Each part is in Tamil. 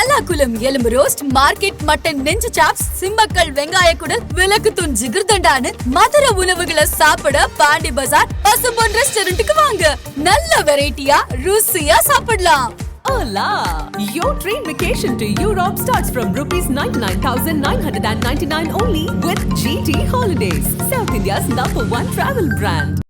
பல்லாக்குளம் எலும்பு ரோஸ்ட் மார்க்கெட் மட்டன் நெஞ்சு சாப்ஸ் சிம்மக்கல் வெங்காய குடல் விளக்கு தூண் ஜிகிர்தண்டான்னு மதுர உணவுகளை சாப்பிட பாண்டி பஜார் பசும்பொன் ரெஸ்டாரண்ட்டுக்கு வாங்க நல்ல வெரைட்டியா ருசியா சாப்பிடலாம் Hola! Your train vacation to Europe starts from rupees 99,999 only with GT Holidays, South India's number one travel brand.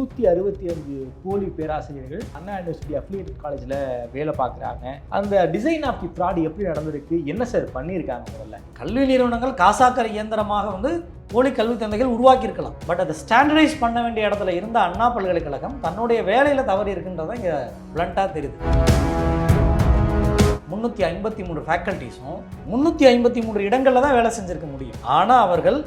முந்நூற்றி அறுபத்தி அஞ்சு போலி பேராசிரியர்கள் அண்ணா யூனிவர்சிட்டி அஃபிலியேட்டட் காலேஜில் வேலை பார்க்குறாங்க. அந்த டிசைன் ஆஃப் தி ஃப்ராட் எப்படி நடந்திருக்கு? என்ன சார் பண்ணியிருக்காங்க முதல்ல? கல்வி நிறுவனங்கள் காசாக்கர இயந்திரமாக வந்து போலி கல்வி தந்தைகள் உருவாக்கியிருக்கலாம். பட் அதை ஸ்டாண்டர்டைஸ் பண்ண வேண்டிய இடத்துல இருந்த அண்ணா பல்கலைக்கழகம் தன்னுடைய வேலையில் தவறி இருக்குன்றதை இங்கே பிளண்ட்டாக தெரியுது. முந்நூற்றி ஐம்பத்தி மூணு ஃபேக்கல்ட்டிஸும் முந்நூற்றி ஐம்பத்தி மூணு இடங்களில் தான் வேலை செஞ்சிருக்க முடியும். ஆனால் அவர்கள்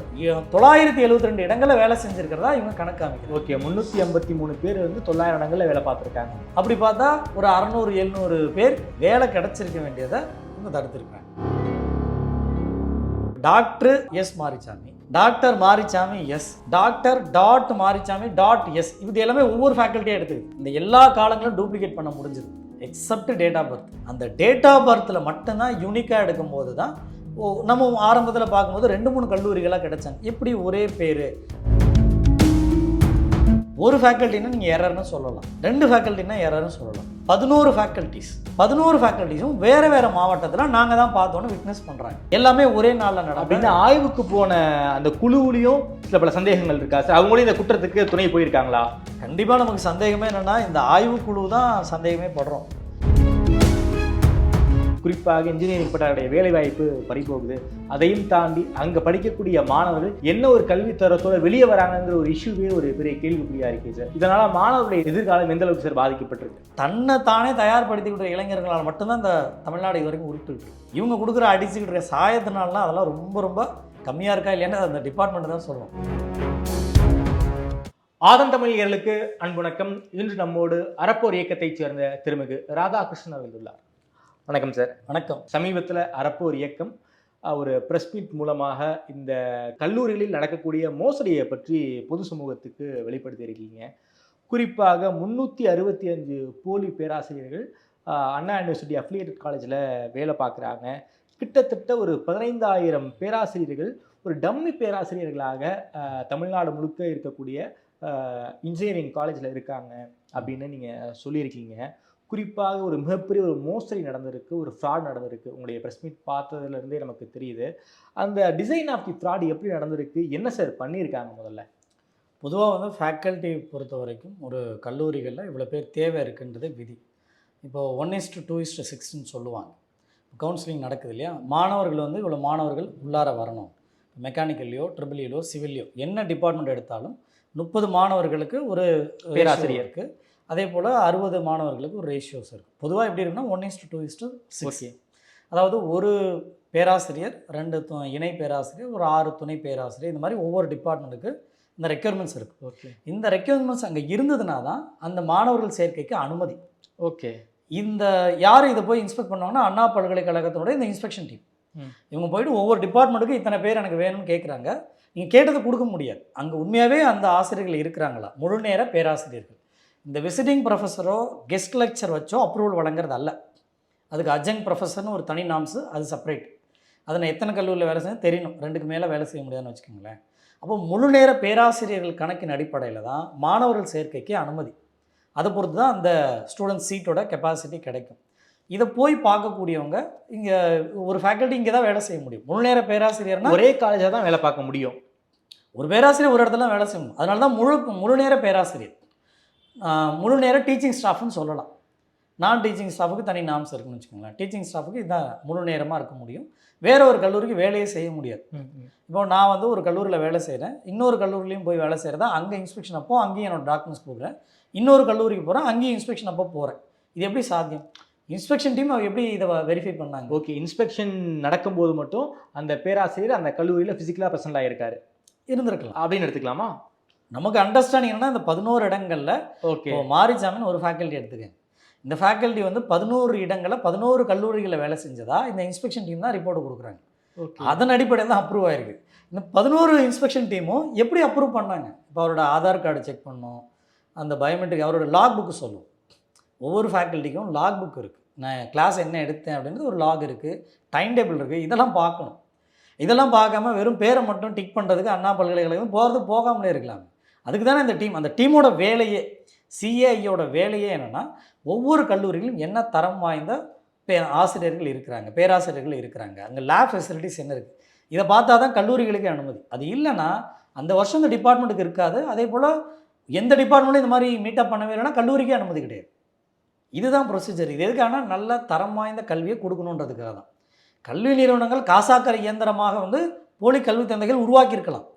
தொள்ளாயிரத்தி எழுபத்தி ரெண்டு இடங்களில் வேலை செஞ்சிருக்கிறதா இவங்க கணக்கு காமிக்கிறது ஓகே முந்நூற்றி ஐம்பத்தி மூணு பேர் வந்து தொள்ளாயிரம் இடங்களில் வேலை பார்த்துருக்காங்க. அப்படி பார்த்தா ஒரு அறநூறு எழுநூறு பேர் வேலை கிடைச்சிருக்க வேண்டியதை இவங்க தடுத்திருக்காங்க doctor S Marichamy doctor Marichamy S doctor dot Marichamy dot S இது எல்லாமே ஒவ்வொரு ஃபேக்கல்ட்டியாக எடுத்துக்குது. இந்த எல்லா காலங்களும் டூப்ளிகேட் பண்ண முடிஞ்சது எக்ஸப்ட் டேட் ஆஃப் பர்த் அந்த டேட் ஆஃப் பர்த்தில் மட்டும்தான் யூனிக்காக எடுக்கும்போது தான் ஓ நம்ம ஆரம்பத்தில் பார்க்கும்போது ரெண்டு மூணு கல்லூரிகளாக கிடைச்சாங்க எப்படி ஒரே பேர். ஒரு ஃபேக்கல்ட்டினா நீங்கள் எரர்னு சொல்லலாம். ரெண்டு ஃபேக்கல்ட்டினா எரர்னு சொல்லலாம். பதினோரு ஃபேக்கல்ட்டிஸ் பதினோரு ஃபேக்கல்ட்டிஸும் வேறு வேறு மாவட்டத்தில் நாங்கள் தான் பார்த்தோன்னு விட்னஸ் பண்ணுறாங்க எல்லாமே ஒரே நாளில் அப்படின்னு நடஅப்படின்னு ஆய்வுக்கு போன அந்த குழுவுலையும் சில பல சந்தேகங்கள் இருக்கா? சார் அவங்களும் இந்த குற்றத்துக்கு துணை போயிருக்காங்களா? கண்டிப்பாக நமக்கு சந்தேகமே என்னென்னா இந்த ஆய்வுக்குழு தான் சந்தேகமே படுறோம். குறிப்பாக இன்ஜினியரிங் பட்டாருடைய வேலைவாய்ப்பு பறிபோகுது. அதையும் தாண்டி அங்கே படிக்கக்கூடிய மாணவர்கள் என்ன ஒரு கல்வி தரத்தோட வெளியே வராங்கங்கிற ஒரு இஷ்யூவே ஒரு பெரிய கேள்விக்குறியா இருக்கு சார் இதனால மாணவர்களுடைய எதிர்காலம் எந்த அளவுக்கு சார் பாதிக்கப்பட்டிருக்கு? தன்னை தானே தயார்படுத்திக்கிட்ட இளைஞர்களால் மட்டும்தான் இந்த தமிழ்நாடு இது வரைக்கும் இருக்கு. இவங்க கொடுக்குற அடிச்சுக்கிட்டு சாயத்தினாலாம் அதெல்லாம் ரொம்ப ரொம்ப கம்மியாக இருக்கா இல்லையான்னு அந்த டிபார்ட்மெண்ட் தான் சொல்லணும் ஆதம் தமிழர்களுக்கு அன்புணக்கம் இன்று நம்மோடு அறப்போர் இயக்கத்தைச் சேர்ந்த திருமிகு ராதாகிருஷ்ணன் உள்ளார். வணக்கம் சார் வணக்கம். சமீபத்தில் அறப்போர் இயக்கம் ஒரு பிரஸ் மீட் மூலமாக இந்த கல்லூரிகளில் நடக்கக்கூடிய மோசடியை பற்றி பொது சமூகத்துக்கு வெளிப்படுத்தியிருக்கீங்க குறிப்பாக முந்நூற்றி அறுபத்தி அஞ்சு போலி பேராசிரியர்கள் அண்ணா யூனிவர்சிட்டி அஃபிலியேட்டட் காலேஜில் வேலை பார்க்குறாங்க. கிட்டத்தட்ட ஒரு பதினைந்தாயிரம் பேராசிரியர்கள் ஒரு டம்மி பேராசிரியர்களாக தமிழ்நாடு முழுக்க இருக்கக்கூடிய இன்ஜினியரிங் காலேஜில் இருக்காங்க அப்படின்னு நீங்கள் சொல்லியிருக்கீங்க. குறிப்பாக ஒரு மிகப்பெரிய ஒரு மோசடி நடந்திருக்கு ஒரு ஃப்ராட் நடந்திருக்கு. உங்களுடைய ப்ரெஸ் மீட் பார்த்ததுலேருந்தே நமக்கு தெரியுது. அந்த டிசைன் ஆஃப் தி ஃப்ராட் எப்படி நடந்திருக்கு? என்ன சார் பண்ணியிருக்காங்க முதல்ல? பொதுவாக வந்து ஃபேக்கல்ட்டி பொறுத்த வரைக்கும் ஒரு கல்லூரிகளில் இவ்வளோ பேர் தேவை இருக்குன்றது விதி. இப்போ one is to two is to சிக்ஸ்ன்னு சொல்லுவாங்க. கவுன்சிலிங் நடக்குது இல்லையா? மாணவர்கள் வந்து இவ்வளோ மாணவர்கள் உள்ளார வரணும். மெக்கானிக்கல்லையோ ட்ரிபிள்இலோ சிவில்லையோ என்ன டிபார்ட்மெண்ட் எடுத்தாலும் முப்பது மாணவர்களுக்கு ஒரு பேராசிரியர். அதே போல் அறுபது மாணவர்களுக்கு ஒரு ரேஷியோஸ் இருக்குது பொதுவாக எப்படி இருக்குன்னா one is to two is to six அதாவது ஒரு பேராசிரியர் ரெண்டு து- இணை பேராசிரியர் ஒரு ஆறு துணை பேராசிரியர் இந்த மாதிரி ஒவ்வொரு டிபார்ட்மெண்ட்டுக்கு இந்த ரெக்யர்மெண்ட்ஸ் இருக்குது ஓகே இந்த ரெக்யர்மெண்ட்ஸ் அங்கே இருந்ததுனா தான் அந்த மாணவர்கள் சேர்க்கைக்கு அனுமதி. ஓகே இந்த யார் இதை போய் இன்ஸ்பெக்ட் பண்ணுவாங்கன்னா அண்ணா பல்கலைக்கழகத்தோட இந்த இன்ஸ்பெக்ஷன் டீம். இவங்க போயிட்டு ஒவ்வொரு டிபார்ட்மெண்ட்டுக்கும் இத்தனை பேர் எனக்கு வேணும்னு கேட்குறாங்க நீங்கள் கேட்டதை கொடுக்க முடியாது. அங்கே உண்மையாகவே அந்த ஆசிரியர்கள் இருக்கிறாங்களா? முழு நேர பேராசிரியர்கள். இந்த விசிட்டிங் ப்ரொஃபஸரோ கெஸ்ட் லெக்சர் வச்சோ அப்ரூவல் வழங்குறது அல்ல. அதுக்கு அஜங் ப்ரொஃபஸர்னு ஒரு தனி நாம்ஸு அது செப்பரேட் அதை நான் எத்தனை கல்லூரியில் வேலை செய்ய தெரியணும். ரெண்டுக்கு மேலே வேலை செய்ய முடியாதுன்னு வச்சுக்கோங்களேன். அப்போ முழு நேர பேராசிரியர்கள் கணக்கின் அடிப்படையில் தான் மாணவர்கள் சேர்க்கைக்கு அனுமதி. அதை பொறுத்து தான் அந்த ஸ்டூடெண்ட் சீட்டோட கெப்பாசிட்டி கிடைக்கும். இதை போய் பார்க்கக்கூடியவங்க இங்கே ஒரு ஃபேக்கல்ட்டி இங்கே தான் வேலை செய்ய முடியும். முழு நேர பேராசிரியர்னா ஒரே காலேஜில் தான் வேலை பார்க்க முடியும். ஒரு பேராசிரியர் ஒரு இடத்துல வேலை செய்யணும் அதனால தான் முழு முழு நேர பேராசிரியர். முழு நேர டீச்சிங் ஸ்டாஃப்னு சொல்லலாம். நான் டீச்சிங் ஸ்டாஃபுக்கு தனி நாம்ஸ் இருக்குன்னு வச்சுக்கோங்களேன். டீச்சிங் ஸ்டாஃபுக்கு இதான் முழு நேரமாக இருக்க முடியும். வேற ஒரு கல்லூரிக்கு வேலையே செய்ய முடியாது. இப்போ நான் வந்து ஒரு கல்லூரியில் வேலை செய்கிறேன் இன்னொரு கல்லூரிலையும் போய் வேலை செய்கிறதா அங்கே இன்ஸ்பெக்ஷன் அப்போ அங்கேயும் என்னோட டாக்குமெண்ட்ஸ் கொடுக்குறேன். இன்னொரு கல்லூரிக்கு போகிறேன் அங்கேயும் இன்ஸ்பெக்ஷன் அப்போ போகிறேன் இது எப்படி சாத்தியம்? இன்ஸ்பெக்ஷன் டீம் எப்படி இதை வெரிஃபை பண்ணாங்க? ஓகே இன்ஸ்பெக்ஷன் நடக்கும்போது மட்டும் அந்த பேராசிரியர் அந்த கல்லூரியில் ஃபிசிக்கலாக ப்ரெசென்ட் ஆகியிருக்காரு இருந்திருக்கலாம். அப்படின்னு எடுத்துக்கலாமா? நமக்கு அண்டர்ஸ்டாண்டிங் என்னன்னா இந்த பதினோரு இடங்களில் ஓகே இப்போ மாரிசாமின்னு ஒரு ஃபேக்கல்ட்டி எடுத்துக்கங்க இந்த ஃபேக்கல்ட்டி வந்து பதினோரு இடங்களில் பதினோரு கல்லூரிகளில் வேலை செஞ்சதா இந்த இன்ஸ்பெக்ஷன் டீம் தான் ரிப்போர்ட் கொடுக்குறாங்க. அதன் அடிப்படையில் தான் அப்ரூவ் ஆயிருக்கு. இந்த பதினோரு இன்ஸ்பெக்ஷன் டீமும் எப்படி அப்ரூவ் பண்ணாங்க? இப்போ அவரோட ஆதார் கார்டு செக் பண்ணோம் அந்த பயோமெட்ரிக் அவரோட லாக் புக்கு சொல்லும். ஒவ்வொரு ஃபேக்கல்ட்டிக்கும் லாக் புக் இருக்குது நான் கிளாஸ் என்ன எடுத்தேன் அப்படின்றது ஒரு லாக் இருக்குது டைம் டேபிள் இருக்குது இதெல்லாம் பார்க்கணும். இதெல்லாம் பார்க்காம வெறும் பேரை மட்டும் டிக் பண்ணுறதுக்கு அண்ணா பல்கலைக்கழகம் போகிறது போகாமலே இருக்கலாம். அதுக்கு தானே இந்த டீம் அந்த டீமோட வேலையே சிஏஐயோட வேலையே என்னென்னா ஒவ்வொரு கல்லூரியிலும் என்ன தரம் வாய்ந்த பே ஆசிரியர்கள் இருக்கிறாங்க பேராசிரியர்கள் இருக்கிறாங்க. அங்கே லேப் ஃபெசிலிட்டிஸ் என்ன இருக்குது இதை பார்த்தா தான் கல்லூரிகளுக்கு அனுமதி. அது இல்லைன்னா அந்த வருஷம் இந்த டிபார்ட்மெண்ட்டுக்கு இருக்காது. அதே போல் எந்த டிபார்ட்மெண்ட்டும் இந்த மாதிரி மீட்டப் பண்ணவே இல்லைன்னா கல்லூரிக்கே அனுமதி கிடையாது. இதுதான் ப்ரொசீஜர் இது எதுக்கான நல்ல தரம் வாய்ந்த கல்வியை கொடுக்கணுன்றதுக்காக தான் கல்வி நிறுவனங்கள் காசாக்கிற இயந்திரமாக வந்து போலி கல்வி தந்தைகள் உருவாக்கியிருக்கலாம்.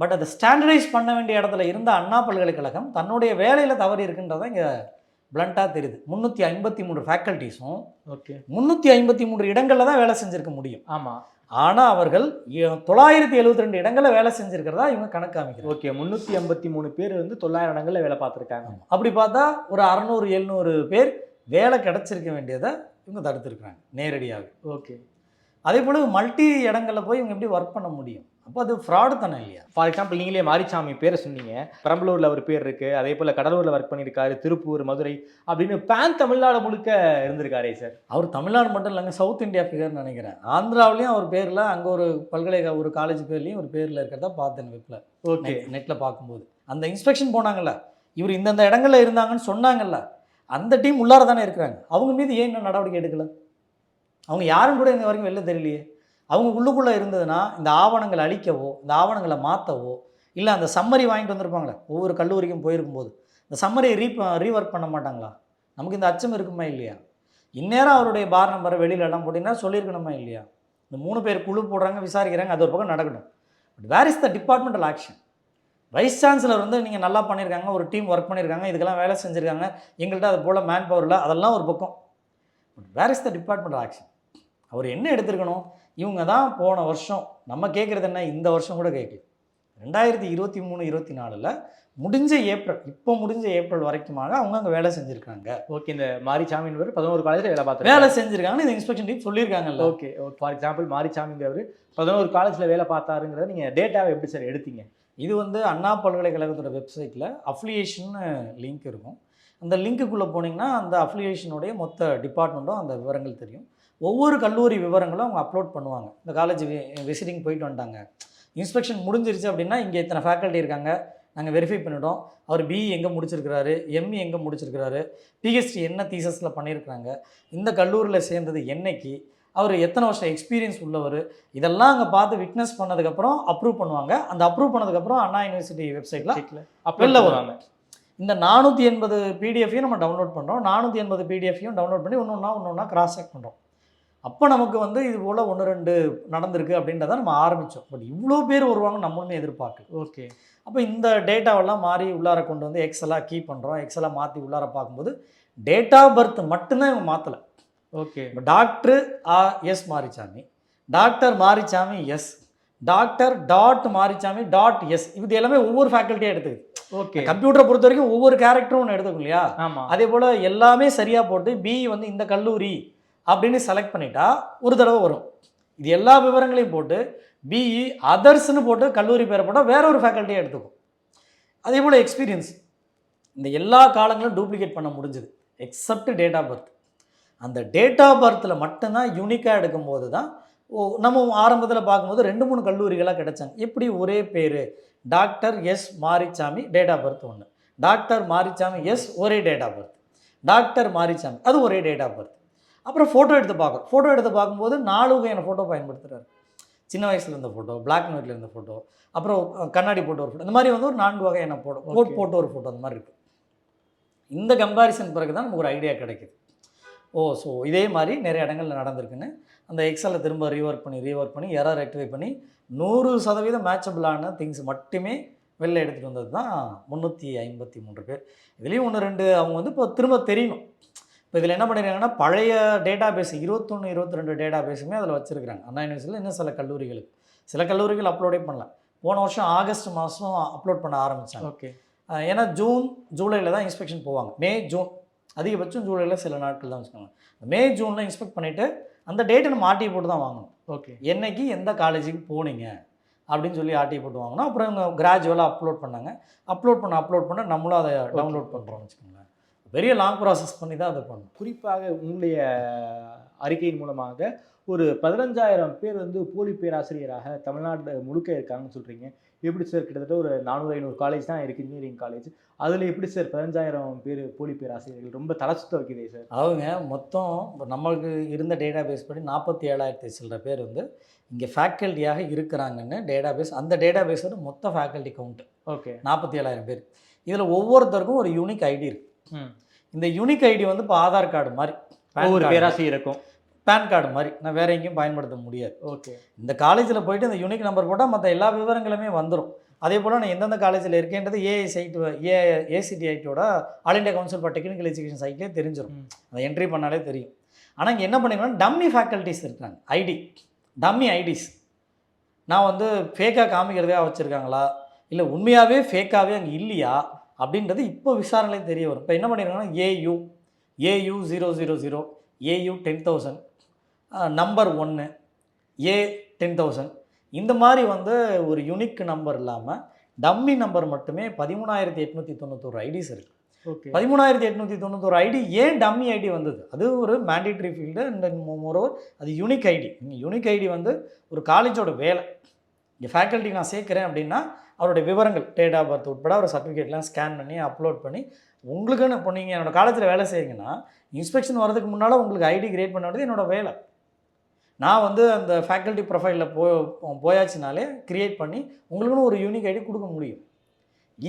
பட் அதை ஸ்டாண்டர்டைஸ் பண்ண வேண்டிய இடத்துல இருந்த அண்ணா பல்கலைக்கழகம் தன்னுடைய வேலையில் தவறி இருக்குன்றதை இங்கே பிளண்ட்டாக தெரியுது. முந்நூற்றி ஐம்பத்தி மூன்று ஃபேக்கல்ட்டிஸும் ஓகே. முந்நூற்றி ஐம்பத்தி மூன்று இடங்களில் தான் வேலை செஞ்சுருக்க முடியும். ஆமா. ஆனால் அவர்கள் தொள்ளாயிரத்தி எழுபத்தி ரெண்டு இடங்களில் வேலை செஞ்சுருக்கிறதா இவங்க கணக்கு ஓகே முந்நூற்றி ஐம்பத்தி மூணு பேர் வந்து தொள்ளாயிரம் இடங்கள்ல வேலை பார்த்துருக்காங்க. அப்படி பார்த்தா ஒரு அறநூறு எழுநூறு பேர் வேலை கிடைச்சிருக்க வேண்டியதை இவங்க தடுத்துருக்குறாங்க நேரடியாக. ஓகே. அதே போல் மல்டி இடங்களில் போய் இவங்க எப்படி ஒர்க் பண்ண முடியும்? அப்போ அது ஃப்ராடு தானே இல்லையா? ஃபார் எக்ஸாம்பிள் நீங்களே மாரிசாமி பேரை சொன்னீங்க. பெரம்பலூர்ல ஒரு பேர் இருக்கு. அதே போல கடலூர்ல ஒர்க் பண்ணியிருக்காரு. திருப்பூர் மதுரை அப்படின்னு பேன் தமிழ்நாடு முழுக்க இருந்திருக்காரே சார் அவர் தமிழ்நாடு மட்டும் இல்லைங்க சவுத் இந்தியா ஃபிகர்னு நினைக்கிறேன். ஆந்திராவிலையும் அவர் பேரில் அங்கே ஒரு பல்கலைக்கழக ஒரு காலேஜ் பேர்லேயும் ஒரு பேரில் இருக்கிறதா பார்த்தேன் வெப்பில் ஓகே நெட்டில் பார்க்கும்போது. அந்த இன்ஸ்பெக்ஷன் போனாங்கல்ல இவர் இந்தந்த இடங்கள்ல இருந்தாங்கன்னு சொன்னாங்கல்ல அந்த டீம் உள்ளார தானே இருக்கிறாங்க. அவங்க மீது ஏன் இன்னும் நடவடிக்கை எடுக்கல? அவங்க யாரும் கூட இந்த வரைக்கும் வெளில தெரியலையே. அவங்க உள்ளுக்குள்ளே இருந்ததுன்னா இந்த ஆவணங்களை அழிக்கவோ இந்த ஆவணங்களை மாற்றவோ இல்லை அந்த சம்மரி வாங்கிட்டு வந்திருப்பாங்களே ஒவ்வொரு கல்லூரிக்கும் போயிருக்கும்போது இந்த சம்மரியை ரீ ரீஒர்க் பண்ண மாட்டாங்களா? நமக்கு இந்த அச்சம் இருக்குமா இல்லையா? இந்நேரம் அவருடைய பார் நம்பரை வெளியில எல்லாம் போட்டிங்கன்னா சொல்லியிருக்கணுமா இல்லையா? இந்த மூணு பேர் குழு போடுறாங்க விசாரிக்கிறாங்க அது ஒரு பக்கம் நடக்கணும் but where is the departmental action vice chancellor வந்து நீங்கள் நல்லா பண்ணியிருக்காங்க ஒரு டீம் ஒர்க் பண்ணியிருக்காங்க இதுக்கெல்லாம் வேலை செஞ்சுருக்காங்க எங்கள்கிட்ட அது போல் மேன் பவரில் அதெல்லாம் ஒரு பக்கம். But where is the departmental action அவர் என்ன எடுத்திருக்கணும்? இவங்க தான் போன வருஷம். நம்ம கேட்குறது என்ன? இந்த வருஷம் கூட கேட்கல ரெண்டாயிரத்தி இருபத்தி மூணு இருபத்தி நாலில் முடிஞ்ச ஏப்ரல் இப்போ முடிஞ்ச ஏப்ரல் வரைக்குமாக அவங்க அங்கே வேலை செஞ்சுருக்காங்க. ஓகே இந்த மாரிசாமின்றவர் பதினோரு காலேஜ்ல வேலை பார்த்தாரு வேலை செஞ்சுருக்காங்கன்னு இந்த இன்ஸ்பெக்ஷன் டீம் சொல்லியிருக்காங்கல்ல. ஓகே ஃபார் எக்ஸாம்பிள் மாரிசாமிங்கிறவர் பதினோரு காலேஜ்ல வேலை பார்த்தாருங்கிறத நீங்க டேட்டாவை எப்படி சார் எடுத்தீங்க? இது வந்து அண்ணா பல்கலைக்கழகத்தோட வெப்சைட்டில் அஃப்ளியேஷன் லிங்க் இருக்கும். அந்த லிங்க்குள்ளே போனீங்கன்னா அந்த அஃப்ளியேஷனுடைய மொத்த டிபார்ட்மெண்ட்டும் அந்த விவரங்கள் தெரியும். ஒவ்வொரு கல்லூரி விவரங்களும் அவங்க அப்லோட் பண்ணுவாங்க. இந்த காலேஜ் விசிட்டிங் போயிட்டு வந்துட்டாங்க. இன்ஸ்பெக்ஷன் முடிஞ்சிருச்சு அப்படின்னா இங்கே இத்தனை ஃபேக்கல்ட்டி இருக்காங்க. நாங்கள் வெரிஃபை பண்ணிட்டோம். அவர் பிஇ எங்கே முடிச்சிருக்கிறாரு எம்இ எங்கே முடிச்சிருக்கிறாரு பிஹெச்டி என்ன தீசஸில் பண்ணியிருக்கிறாங்க இந்த கல்லூரியில் சேர்ந்தது என்னைக்கு அவர் எத்தனை வருஷம் எக்ஸ்பீரியன்ஸ் உள்ளவர் இதெல்லாம் அங்கே பார்த்து விட்னஸ் பண்ணதுக்கப்புறம் அப்ரூவ் பண்ணுவாங்க. அந்த அப்ரூவ் பண்ணதுக்கப்புறம் அண்ணா யூனிவர்சிட்டி வெப்சைட்டில் வெளில வருவாங்க இந்த நானூற்றி எண்பது பிடிஎஃப்பையும் நம்ம டவுன்லோட் பண்ணுறோம் நானூற்றி எண்பது பிடிஎஃப்பையும் டவுன்லோட் பண்ணி ஒன்று ஒன்றா ஒன்று ஒன்றா கிராஸ் செக் பண்ணுறோம் அப்போ நமக்கு வந்து இது போல் ஒன்று ரெண்டு நடந்திருக்கு அப்படின்றத நம்ம ஆரம்பித்தோம் பட் இவ்வளோ பேர் வருவாங்க நம்மளுமே எதிர்பார்க்கல. ஓகே. அப்போ இந்த டேட்டாவெல்லாம் மாறி உள்ளார கொண்டு வந்து எக்ஸலாக கீ பண்ணுறோம் எக்ஸலாக மாற்றி உள்ளார பார்க்கும்போது டேட் ஆஃப் பர்த் மட்டும்தான் இவங்க மாற்றலை ஓகே. இப்போ doctor ah S Marichamy doctor Marichamy S doctor dot Marichamy dot S இது எல்லாமே ஒவ்வொரு ஃபேக்கல்ட்டியாக எடுத்துக்குது. ஓகே. கம்ப்யூட்டரை பொறுத்த வரைக்கும் ஒவ்வொரு கேரக்டரும் ஒன்று எடுத்துக்கும் இல்லையா? அதே போல் எல்லாமே சரியாக போட்டு பி வந்து இந்த கல்லூரி அப்படின்னு செலக்ட் பண்ணிட்டா ஒரு தடவை வரும். இது எல்லா விவரங்களையும் போட்டு பிஇ அதர்ஸ்னு போட்டு கல்லூரி பேரை போட்டால் வேற ஒரு ஃபேக்கல்ட்டியாக எடுத்துக்கும். அதே போல் எக்ஸ்பீரியன்ஸ் இந்த எல்லா காலங்களும் டூப்ளிகேட் பண்ண முடிஞ்சுது. எக்ஸப்ட் டேட் ஆஃப் பர்த் அந்த டேட் ஆஃப் பர்த்தில் மட்டும்தான் யூனிக்காக எடுக்கும்போது தான் ஓ நம்ம ஆரம்பத்தில் பார்க்கும்போது ரெண்டு மூணு கல்லூரிகளாக கிடைச்சாங்க. எப்படி ஒரே பேர்? Doctor S Marichamy date of birth ஒன்று டாக்டர் மாரிச்சாமி எஸ் ஒரே date of birth doctor Marichamy அது ஒரே டேட் ஆஃப் பர்த் அப்புறம் ஃபோட்டோ எடுத்து பார்க்குறோம் ஃபோட்டோ எடுத்து பார்க்கும்போது நாலு வகையான ஃபோட்டோ பயன்படுத்துகிறாரு சின்ன வயசில் இருந்த ஃபோட்டோ பிளாக் அண்ட் ஒயிட்டில் இருந்த ஃபோட்டோ அப்புறம் கண்ணாடி போட்டு ஒரு ஃபோட்டோ இந்த மாதிரி வந்து ஒரு நான்கு வகையான ஃபோட்டோ கோட். போட்டு ஒரு ஃபோட்டோ அந்த மாதிரி இருக்குது இந்த கம்பாரிசன் பிறகு தான் நமக்கு ஒரு ஐடியா கிடைக்குது. ஓ ஸோ இதே மாதிரி நிறைய இடங்கள்ல நடந்திருக்குன்னு அந்த எக்ஸலில் திரும்ப ரீஒர்க் பண்ணி ரீஒர்க் பண்ணி எரர் ரெக்டிஃபை பண்ணி நூறு சதவீதம் மேட்சபிளான திங்ஸ் மட்டுமே வெளில எடுத்துகிட்டு வந்தது தான் முந்நூற்றி ஐம்பத்தி மூன்று பேர். இதுலேயும் ஒன்று ரெண்டு அவங்க வந்து இப்போ திரும்ப தெரியணும். இப்போ இதில் என்ன பண்ணியிருக்காங்கன்னா பழைய டேட்டா பேஸ் இருபத்தொன்று இருபத்தி ரெண்டு டேட்டா பேஸுமே அதில் வச்சுருக்காங்க அண்ணா யூனிவர்சிட்டியில் இன்னும் சில கல்லூரிகளுக்கு. சில கல்லூரிகள் அப்லோடே பண்ணல. போன வருஷம் ஆகஸ்ட் மாதம் அப்லோட் பண்ண ஆரம்பித்தாங்க ஓகே. ஏன்னா ஜூன் ஜூலையில் தான் இன்ஸ்பெக்ஷன் போவாங்க. May June. அதிகபட்சம் ஜூலையில் சில நாட்கள் தான் வச்சுக்கோங்க. மே ஜூனில் இன்ஸ்பெக்ட் பண்ணிவிட்டு அந்த டேட்டை நம்ம ஆர்டி போட்டு தான் வாங்கணும். ஓகே. என்னைக்கு எந்த காலேஜுக்கு போனீங்க? அப்படின்னு சொல்லி ஆர்டி போட்டு வாங்கணும். அப்புறம் கிராஜுவலாக அப்லோட் பண்ணாங்க. அப்லோட் பண்ண அப்லோட் பண்ண நம்மளும் அதை டவுன்லோட் பண்ணுறோம் வச்சுக்கோங்களேன். பெரிய லாங் ப்ராசஸ் பண்ணி தான் அதை பண்ணணும். குறிப்பாக உங்களுடைய அறிக்கையின் மூலமாக ஒரு பதினஞ்சாயிரம் பேர் வந்து போலி பேராசிரியராக தமிழ்நாடு முழுக்க இருக்காங்கன்னு சொல்கிறீங்க எப்படி சார் கிட்டத்தட்ட ஒரு நானூறு ஐநூறு காலேஜ் தான் இருக்குது இன்ஜினியரிங் காலேஜ் அதில் எப்படி சார் பதினஞ்சாயிரம் பேர் போலி பேராசிரியர்கள் ரொம்ப தலை சுத்த வைக்குதே சார் அவங்க மொத்தம் இப்போ நம்மளுக்கு இருந்த டேட்டா பேஸ் படி நாற்பத்தி ஏழாயிரத்தி சில்லற பேர் வந்து இங்கே ஃபேக்கல்ட்டியாக இருக்கிறாங்கன்னு டேட்டா பேஸ் அந்த டேட்டா பேஸோட மொத்த ஃபேக்கல்ட்டி கவுண்ட் ஓகே நாற்பத்தி ஏழாயிரம் பேர். இதில் ஒவ்வொருத்தருக்கும் ஒரு யூனிக் ஐடி இருக்குது இந்த யூனிக் ஐடி வந்து இப்போ ஆதார் கார்டு மாதிரி ஒவ்வொரு card. பேராசிரியருக்கும் பேன் கார்டு மாதிரி. நான் வேற எங்கேயும் பயன்படுத்த முடியாது. ஓகே. இந்த காலேஜில் போயிட்டு இந்த யூனிக் நம்பர் போட்டால் மற்ற எல்லா விவரங்களுமே வந்துடும் அதே போல் நான் எந்தெந்த காலேஜில் இருக்கேன்றது AI side A ஏசிடிஐட்டோட all India council for technical education சைட்லேயே தெரிஞ்சிடும். அதை என்ட்ரி பண்ணாலே தெரியும். ஆனால் இங்கே என்ன பண்ணிருக்கோம்னா டம்மி ஃபேக்கல்ட்டிஸ் இருக்காங்க. ஐடி டம்மி ஐடிஸ் நான் வந்து ஃபேக்காக காமிக்கிறதே வச்சுருக்காங்களா? இல்லை உண்மையாகவே ஃபேக்காகவே அங்கே இல்லையா? அப்படின்றது இப்போ விசாரணையிலே தெரிய வரும். இப்போ என்ன பண்ணியிருக்காங்கன்னா AU AU zero zero zero AU ten thousand number ஒன்று ஏ டென் தௌசண்ட் இந்த மாதிரி வந்து ஒரு யூனிக் நம்பர் இல்லாமல் டம்மி நம்பர் மட்டுமே பதிமூணாயிரத்தி எட்நூற்றி தொண்ணூத்தொரு ஐடிஸ் இருக்குது ஓகே. பதிமூணாயிரத்தி எட்நூற்றி தொண்ணூத்தொரு ஐடி ஏன் டம்மி ஐடி வந்தது? அது ஒரு மேண்டேட்ரி ஃபீல்டு அண்ட் மோரோவர் அது யூனிக் ஐடி. யூனிக் ஐடி வந்து ஒரு காலேஜோட வேலை. இங்கே ஃபேக்கல்ட்டி நான் சேர்க்குறேன் அப்படின்னா அவருடைய விவரங்கள் டேட் ஆஃப் பர்த் உட்பட அவர் சர்டிஃபிகேட்லாம் ஸ்கேன் பண்ணி அப்லோட் பண்ணி உங்களுக்குன்னு இப்போ நீங்கள் என்னோடய காலத்தில் வேலை செய்யுங்கன்னா இன்ஸ்பெக்ஷன் வரதுக்கு முன்னால் உங்களுக்கு ஐடி கிரியேட் பண்ண வேண்டியது என்னோட வேலை. நான் வந்து அந்த ஃபேக்கல்ட்டி ப்ரொஃபைலில் போ போயாச்சுனாலே கிரியேட் பண்ணி உங்களுக்குன்னு ஒரு யூனிக் ஐடி கொடுக்க முடியும்.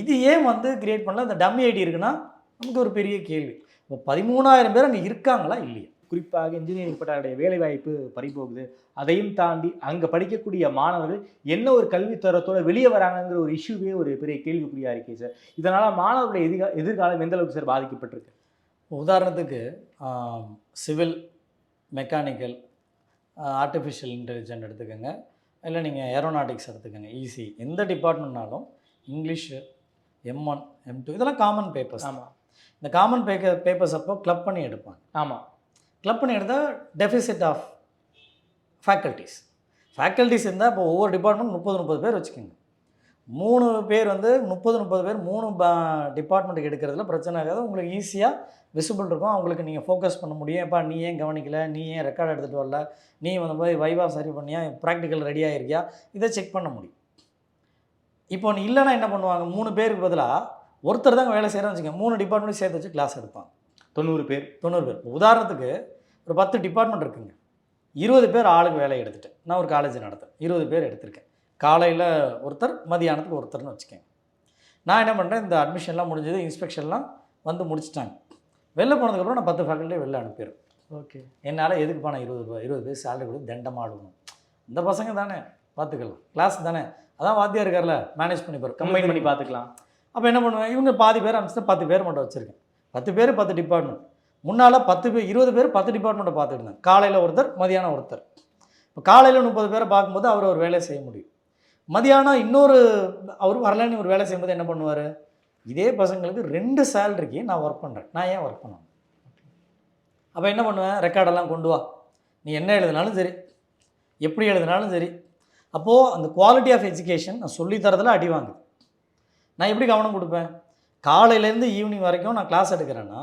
இது ஏன் வந்து கிரியேட் பண்ணல? இந்த டம்மி ஐடி இருக்குன்னா நமக்கு ஒரு பெரிய கேள்வி. இப்போ பதிமூணாயிரம் பேர் அங்கே இருக்காங்களா? இல்லையா. குறிப்பாக இன்ஜினியரிங் பட்டாருடைய வேலைவாய்ப்பு பறிபோகுது. அதையும் தாண்டி அங்கே படிக்கக்கூடிய மாணவர்கள் என்ன ஒரு கல்வி தரத்தோட வெளியே வராங்கங்கிற ஒரு இஷ்யூவே ஒரு பெரிய கேள்விக்குறியா இருக்கே சார் இதனால மாணவர்களுடைய எதிர்கா எதிர்காலம் எந்த அளவுக்கு சார் பாதிக்கப்பட்டிருக்கு? உதாரணத்துக்கு சிவில் மெக்கானிக்கல் ஆர்டிஃபிஷியல் இன்டெலிஜென்ட் எடுத்துக்கோங்க. இல்லை நீங்கள் ஏரோநாட்டிக்ஸ் எடுத்துக்கோங்க ஈஸி எந்த டிபார்ட்மெண்ட்னாலும் English M one M two இதெல்லாம் காமன் பேப்பர்ஸ் ஆமாம் இந்த காமன் பேக்க பேப்பர்ஸ் அப்போ கிளப் பண்ணி எடுப்பாங்க. ஆமாம் கிளப் பண்ணி எடுத்தால் டெஃபிசிட் ஆஃப் ஃபேக்கல்ட்டிஸ் ஃபேக்கல்ட்டிஸ் இருந்தால் இப்போ ஒவ்வொரு டிபார்ட்மெண்ட் முப்பது முப்பது பேர் வச்சுக்கோங்க. மூணு பேர் வந்து முப்பது முப்பது பேர் மூணு டிபார்ட்மெண்ட்டுக்கு எடுக்கிறதுல பிரச்சனை ஆகாது. உங்களுக்கு ஈஸியாக விசிபிள் இருக்கும். அவங்களுக்கு நீங்கள் ஃபோக்கஸ் பண்ண முடியும். எப்பா நீ ஏன் கவனிக்கல? நீ ஏன் ரெக்கார்ட் எடுத்துகிட்டு வரல? நீ வந்து போய் வைவா சரி பண்ணியா? ப்ராக்டிக்கல் ரெடி ஆகிருக்கியா இதை செக் பண்ண முடியும். இப்போ நீ இல்லைன்னா என்ன பண்ணுவாங்க? மூணு பேருக்கு பதிலாக ஒருத்தர் தான் வேலை செய்கிறேன்னு வச்சுக்கோங்க. மூணு டிபார்ட்மெண்ட் சேர்த்து வச்சு கிளாஸ் எடுப்பாங்க. தொண்ணூறு பேர். தொண்ணூறு பேர். உதாரணத்துக்கு ஒரு பத்து டிபார்ட்மெண்ட் இருக்குங்க. இருபது பேர் ஆளுக்கு வேலையை எடுத்துட்டேன் நான் ஒரு காலேஜ் நடத்தேன் இருபது பேர் எடுத்திருக்கேன். காலையில் ஒருத்தர் மதியானத்துக்கு ஒருத்தர்னு வச்சுக்கேன் நான் என்ன பண்ணுறேன் இந்த அட்மிஷன்லாம் முடிஞ்சது இன்ஸ்பெக்ஷன்லாம் வந்து முடிச்சிட்டாங்க. வெளில போனதுக்கப்புறம் நான் பத்து ஃபேக்கல்ட்டி வெளில அனுப்பிடுறேன். ஓகே. என்னால் எதுக்கு பணம் இருபது இருபது பேர் சேலரி கொடுத்து தண்டமாடணும் இந்த பசங்க தானே பார்த்துக்கலாம் கிளாஸ் தானே. அதான் வாத்தியா இருக்கார்ல மேனேஜ் பண்ணி பாரு. கம்பைன் பண்ணி பார்த்துக்கலாம் அப்போ என்ன பண்ணுவேன்? இவங்க பாதி பேர் அனுப்பிச்சு பத்து பேர் மட்டும் வச்சுருக்கேன். பத்து பேர் பத்து டிபார்ட்மெண்ட் முன்னால் பத்து பேர் இருபது பேர் பத்து டிபார்ட்மெண்ட்டை பார்த்துட்டு இருந்தேன் காலையில் ஒருத்தர் மதியானம் ஒருத்தர். இப்போ காலையில் முப்பது பேரை பார்க்கும்போது அவர் ஒரு வேலையை செய்ய முடியும். மதியானம் இன்னொரு அவர் வரலன்னு ஒரு வேலை செய்யும்போது என்ன பண்ணுவார்? இதே பசங்களுக்கு ரெண்டு சேலரிக்கு நான் ஒர்க் பண்ணுறேன் நான் ஏன் ஒர்க் பண்ணணும்? அப்போ என்ன பண்ணுவேன்? ரெக்கார்டெல்லாம் கொண்டு வா. நீ என்ன எழுதினாலும் சரி எப்படி எழுதினாலும் சரி. அப்போது அந்த குவாலிட்டி ஆஃப் எஜுகேஷன் நான் சொல்லித் தரதில் அடி வாங்குது. நான் எப்படி கவனம் கொடுப்பேன்? காலையிலேருந்து ஈவினிங் வரைக்கும் நான் கிளாஸ் எடுக்கிறேன்னா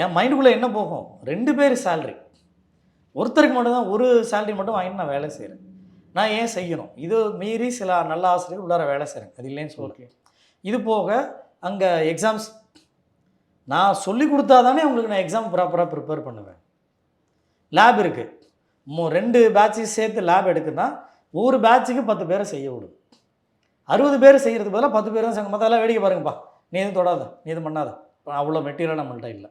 என் மைண்டுக்குள்ளே என்ன போகும்? ரெண்டு பேர் சேல்ரி ஒருத்தருக்கு மட்டும்தான் ஒரு சேலரி மட்டும் வாங்கிட்டு நான் வேலை செய்கிறேன் நான் ஏன் செய்யணும்? இது மீறி சில நல்ல ஆசிரியர் உள்ளார வேலை செய்கிறேன் அது இல்லைன்னு சொல்கிறேன் ஓகே. இது போக அங்கே எக்ஸாம்ஸ் நான் சொல்லி கொடுத்தா தானே உங்களுக்கு நான் எக்ஸாம் ப்ராப்பராக ப்ரிப்பேர் பண்ணுவேன். லேப் இருக்குது மோ ரெண்டு பேட்சையும் சேர்த்து லேப் எடுக்குன்னா ஒவ்வொரு பேட்சுக்கு பத்து பேரை செய்ய விடும் அறுபது பேர் செய்கிறதுக்கு பதிலாக பத்து பேரும் செய்ய மற்றெல்லாம் வேடிக்கை பாருங்கப்பா. நீ எதுவும் தொடாத. நீ எதுவும் பண்ணாத. அவ்வளோ மெட்டீரியல் நம்மள்ட்ட இல்லை.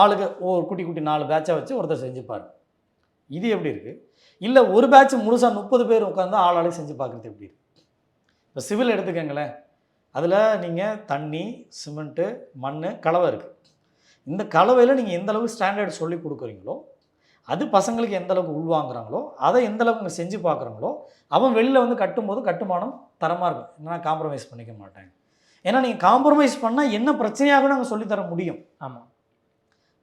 ஆளுக்கு ஒரு குட்டி குட்டி நாலு பேட்சாக வச்சு ஒருத்தர் செஞ்சுப்பார். இது எப்படி இருக்குது இல்லை ஒரு பேட்ச் முழுசாக முப்பது பேர் உட்காந்து ஆளாலே செஞ்சு பார்க்குறது எப்படி இருக்குது இப்போ சிவில் எடுத்துக்கங்களேன். அதில் நீங்கள் தண்ணி சிமெண்ட்டு மண் கலவை இருக்குது இந்த கலவையில் நீங்கள் எந்த அளவுக்கு ஸ்டாண்டர்ட் சொல்லி கொடுக்குறீங்களோ அது பசங்களுக்கு எந்த அளவுக்கு உள்வாங்குறாங்களோ அதை எந்த அளவுக்கு செஞ்சு பார்க்குறாங்களோ அவன் வெளியில் வந்து கட்டும்போது கட்டுமானம் தரமாக இருக்கும். நான் காம்ப்ரமைஸ் பண்ணிக்க மாட்டேன் ஏன்னா நீங்கள் காம்ப்ரமைஸ் பண்ணால் என்ன பிரச்சனையாக நாங்கள் சொல்லித்தர முடியும். ஆமாம்